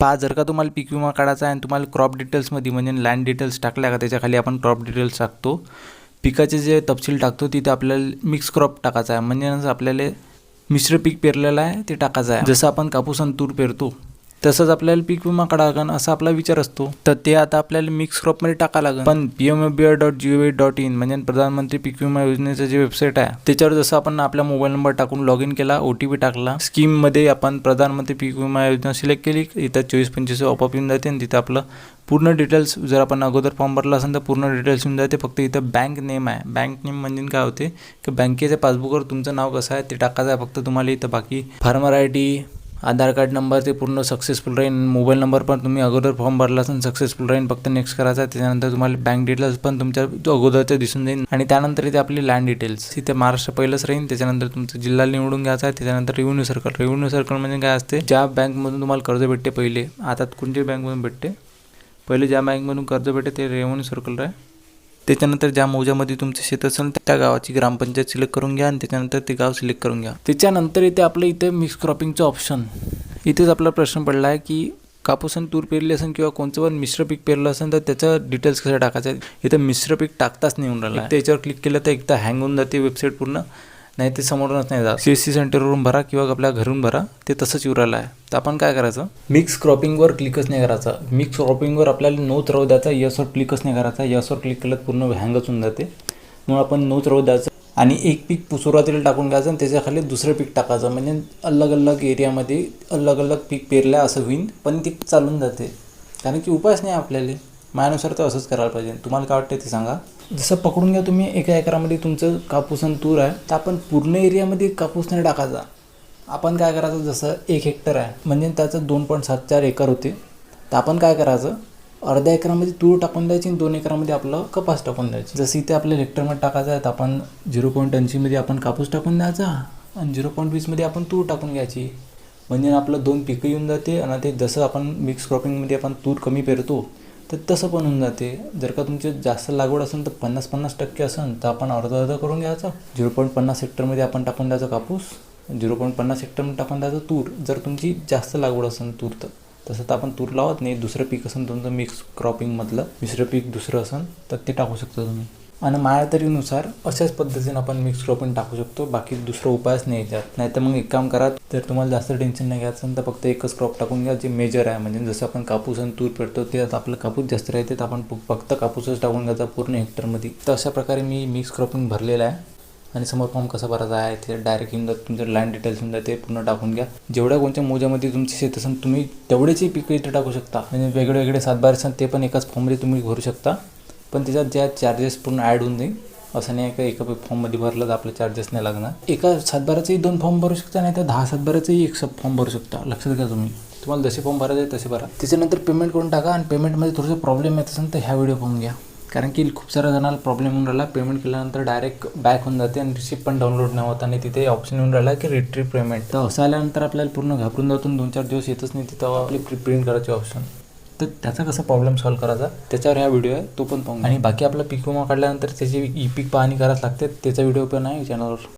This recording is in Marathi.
पहा जर का तुम्हाला पीक विमा काढायचा आहे आणि तुम्हाला क्रॉप डिटेल्समध्ये म्हणजे लँड डिटेल्स टाकल्या का त्याच्याखाली आपण क्रॉप डिटेल्स टाकतो. पिकाचे जे तपशील टाकतो तिथे आपल्याला मिक्स क्रॉप टाकायचा आहे. म्हणजे आपल्याला मिश्र पीक पेरलेलं आहे ते टाकायचं आहे. जसं आपण कापूस आणि तूर पेरतो तसंच आपल्याला पीक विमा काढावा लागेल असा आपला विचार असतो. तर ते आता आपल्याला मिक्स क्रॉपमध्ये टाका लागेल पण P M B R dot G O V dot in म्हणजे प्रधानमंत्री पीक विमा योजनेचं जे वेबसाईट आहे त्याच्यावर जसं आपण आपला मोबाईल नंबर टाकून लॉग इन केला ओ टी पी टाकला स्कीममध्ये आपण प्रधानमंत्री पीक विमा योजना सिलेक्ट केली इथं चोवीस पंचवीस ऑपअप येऊन जाते आणि तिथं आपलं पूर्ण डिटेल्स जर आपण अगोदर फॉर्म भरला असेल तर पूर्ण डिटेल्स येऊन जाते. फक्त इथं बँक नेम आहे. बँक नेम म्हणजे काय होते? की बँकेच्या पासबुकवर तुमचं नाव कसं आहे ते टाकायचं आहे. फक्त तुम्हाला इथं बाकी farmer I D Aadhaar card number ते पूर्ण सक्सेसफुल राहील मोबाईल नंबर पण तुम्ही अगोदर फॉर्म भरला असेल सक्सेसफुल राहील फक्त नेक्स्ट करायचा आहे. त्याच्यानंतर तुम्हाला बँक डिटेल्स पण तुमच्या अगोदरचं दिसून जाईल आणि त्यानंतर इथे आपली लँड डिटेल्स इथे महाराष्ट्र पहिलंच राहील त्याच्यानंतर तुमचं जिल्हा निवडून घ्यायचा आहे. त्याच्यानंतर रेव्हन्यू सर्कल रेव्हन्यू सर्कल म्हणजे काय असते? ज्या बँकमधून तुम्हाला कर्ज भेटते पहिले. आता कोणत्या बँकमधून भेटते? पहिले ज्या बँकमधून कर्ज भेटते ते रेव्हन्यू सर्कल आहे त्याच्यानंतर ज्या मौजामध्ये तुमचं शेत असेल त्या गावाची ग्रामपंचायत सिलेक्ट करून घ्या आणि त्याच्यानंतर ते गाव सिलेक्ट करून घ्या. त्याच्यानंतर इथे आपलं इथे मिक्स क्रॉपिंगचं ऑप्शन इथेच आपला प्रश्न पडला आहे की कापूस आणि तूर पेरली असेल किंवा कोणचं पण मिश्र पीक पेरलं असेल तर त्याचं डिटेल्स कसं टाकायचं? इथं मिश्र पीक टाकताच नाही येऊन राहिलं त्याच्यावर क्लिक केलं तर एकदा हँग होऊन जाते वेबसाईट पूर्ण. नाही ते समोरूनच नाही जात. सी एस सी सेंटरवरून भरा किंवा आपल्या घरून भरा ते तसंच येऊ राहिलं आहे. तर आपण काय करायचं? मिक्स क्रॉपिंगवर क्लिकच नाही करायचं. मिक्स क्रॉपिंगवर आपल्याला नोच राहू द्यायचा यसवर क्लिकच नाही करायचा. यसवर क्लिक केलं पूर्ण हँगच होऊन जाते. म्हणून आपण नोच राहू द्यायचं आणि एक पीक सुरुवातीला टाकून घ्यायचं आणि त्याच्याखाली दुसरं पीक टाकायचं. म्हणजे अलग अलग एरियामध्ये अलग अलग पीक पेरल्या असं होईल पण ती चालून जाते. कारण की उपायच नाही आपल्याला. माझ्यानुसार तर असंच करायला पाहिजे. तुम्हाला काय वाटतं ते सांगा. जसं पकडून घ्या तुम्ही एका एकरामध्ये तुमचं कापूस आणि तूर आहे तर आपण पूर्ण एरियामध्ये कापूस नाही टाकायचा. आपण काय करायचं जसं एक हेक्टर आहे म्हणजे त्याचं दोन पॉईंट सात चार एकर होते. तर आपण काय करायचं अर्ध्या एकरामध्ये तूर टाकून द्यायची आणि दोन एकरामध्ये आपलं कपास टाकून द्यायची. जसं इथे आपल्या हेक्टरमध्ये टाकायचं आहे तर आपण झिरो पॉईंट ऐंशीमध्ये आपण कापूस टाकून द्यायचा आणि झिरो पॉईंट वीसमध्ये आपण तूर टाकून घ्यायची. म्हणजे आपलं दोन पिकं येऊन जाते आणि ते जसं आपण मिक्स क्रॉपिंगमध्ये आपण तूर कमी पेरतो तर तसं पण होऊन जाते. जर का तुमची जास्त लागवड असेल तर पन्नास पन्नास टक्के असेल तर आपण अर्धा अर्धा करून घ्यायचा. झिरो पॉईंट पन्नास हेक्टरमध्ये आपण टाकून द्यायचा कापूस झिरो पॉईंट पन्नास हेक्टरमध्ये टाकून द्यायचं तूर. जर तुमची जास्त लागवड असेल तूर तर. तसं तर आपण तूर लावत नाही दुसरं पीक असेल तुमचं मिक्स क्रॉपिंगमधलं मिश्र पीक दुसरं असेल तर ते टाकू शकता तुम्ही. आणि माझ्या तरीनुसार अशाच पद्धतीने आपण मिक्स क्रॉपिंग टाकू शकतो. बाकी दुसरा उपायच नाही याच्यात नाही तर मग एक काम करा जर तुम्हाला जास्त टेन्शन नाही घ्यायचं तर फक्त एकच क्रॉप टाकून घ्या जे मेजर आहे. म्हणजे जसं आपण कापूस आणि तूर पेरतो ते आता आपलं कापूस जास्त राहते तर आपण फक्त कापूसच टाकून घ्यायचा पूर्ण हेक्टरमध्ये तर अशा प्रकारे मी मिक्स क्रॉपिंग भरलेलं आहे. आणि समोर फॉर्म कसा भरायचा आहे ते डायरेक्ट येऊन जात. तुमचं लँड डिटेल्स येऊन जाते पूर्ण टाकून घ्या. जेवढ्या कोणत्या मोजामध्ये तुमचे शेत असेल तुम्ही तेवढेची पिकं इथे टाकू शकता. म्हणजे वेगळे वेगळे सातबार असेल ते पण एकाच फॉर्ममध्ये तुम्ही भरू शकता. पण त्याच्यात ज्या चार्जेस पूर्ण ॲड होऊन जाईल असं नाही का एका फॉर्ममध्ये भरलं तर आपलं चार्जेस नाही लागणार. एका सातबाराचेही दोन फॉर्म भरू शकता नाही तर दहा सातबाराचेही एक सब फॉर्म भरू शकता. लक्षात घ्या तुम्ही. तुम्हाला जसे फॉर्म भरायचे तसे भरा. त्याच्यानंतर पेमेंट करून टाका आणि पेमेंटमध्ये थोडंसं प्रॉब्लेम येत असेल तर ह्या व्हिडिओ पाहून घ्या. कारण की खूप साऱ्या जणांना प्रॉब्लेम होऊन राहिला. पेमेंट केल्यानंतर डायरेक्ट बॅक होऊन जाते आणि रिसिप्ट पण डाउनलोड नाही होत आणि तिथे ऑप्शन येऊन राहिला की रिट्रीव पेमेंट तर असं आल्यानंतर आपल्याला पूर्ण घाबरून जातून दोन चार दिवस येतच नाही तिथं आपली प्रिंट करायचे ऑप्शन तर त्याचा कसा प्रॉब्लेम सॉल्व्ह करायचा? त्याच्यावर हा व्हिडिओ आहे तो पण पाहून आणि बाकी आपला पीक विमा काढल्यानंतर त्याची ई पीक पाहणी करायला लागते त्याचा व्हिडिओ पण आहे चॅनलवर